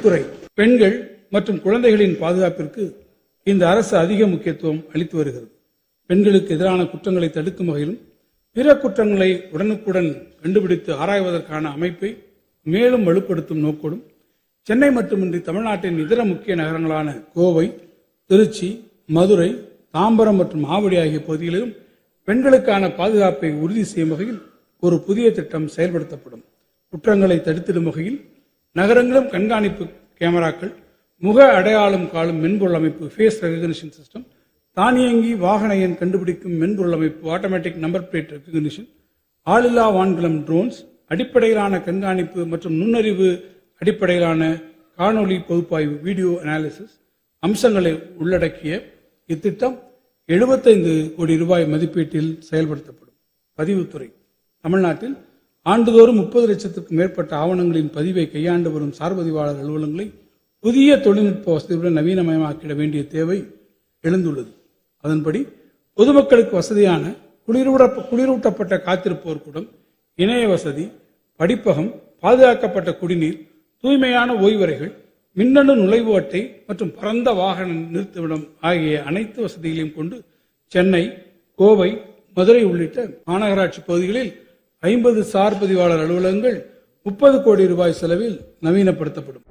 பெண்கள் மற்றும் குழந்தைகளின் பாதுகாப்பிற்கு இந்த அரசு அதிக முக்கியத்துவம் அளித்து வருகிறது. பெண்களுக்கு எதிரான குற்றங்களை தடுக்கும் வகையிலும் பிற குற்றங்களை உடனுக்குடன் கண்டுபிடித்து ஆராய்வதற்கான அமைப்பை மேலும் வலுப்படுத்தும் நோக்கோடும் சென்னை மட்டுமின்றி தமிழ்நாட்டின் இதர முக்கிய நகரங்களான கோவை திருச்சி மதுரை தாம்பரம் மற்றும் ஆவடி ஆகிய பகுதிகளிலும் பெண்களுக்கான பாதுகாப்பை உறுதி செய்யும் வகையில் ஒரு புதிய திட்டம் செயல்படுத்தப்படும். குற்றங்களை தடுத்திடும் வகையில் நகரங்களும் கண்காணிப்பு கேமராக்கள் முக அடையாளம் காலும் மென்பொருள் அமைப்பு ஃபேஸ் ரெகக்னிஷன் சிஸ்டம் தானியங்கி வாகன எண் கண்டுபிடிக்கும் மென்பொருள் அமைப்பு ஆட்டோமேட்டிக் நம்பர் பிளேட் ரெகக்னிஷன் ஆளில்லா வான்கலம் ட்ரோன்ஸ் அடிப்படையிலான கண்காணிப்பு மற்றும் நுண்ணறிவு அடிப்படையிலான காணொளி பகுப்பாய்வு வீடியோ அனாலிசிஸ் அம்சங்களை உள்ளடக்கிய இத்திட்டம் 75 கோடி ரூபாய் மதிப்பீட்டில் செயல்படுத்தப்படும். பதிவுத்துறை. தமிழ்நாட்டில் ஆண்டுதோறும் முப்பது லட்சத்திற்கும் மேற்பட்ட ஆவணங்களின் பதிவை கையாண்டு வரும் சார்பதிவாளர் அலுவலகங்களை புதிய தொழில்நுட்ப வசதியுடன் நவீனமயமாக்கிட வேண்டிய தேவை எழுந்துள்ளது. அதன்படி பொதுமக்களுக்கு வசதியான குளிரூட குளிரூட்டப்பட்ட காத்திருப்போர் கூடம் இணைய வசதி படிப்பகம் பாதுகாக்கப்பட்ட குடிநீர் தூய்மையான ஓய்வறைகள் மின்னணு நுழைவு அட்டை மற்றும் பரந்த வாகன நிறுத்துமிடம் ஆகிய அனைத்து வசதிகளையும் கொண்டு சென்னை கோவை மதுரை உள்ளிட்ட மாநகராட்சி பகுதிகளில் ஐம்பது சார் பதிவாளர் அலுவலகங்கள் முப்பது கோடி ரூபாய் செலவில் நவீனப்படுத்தப்படும்.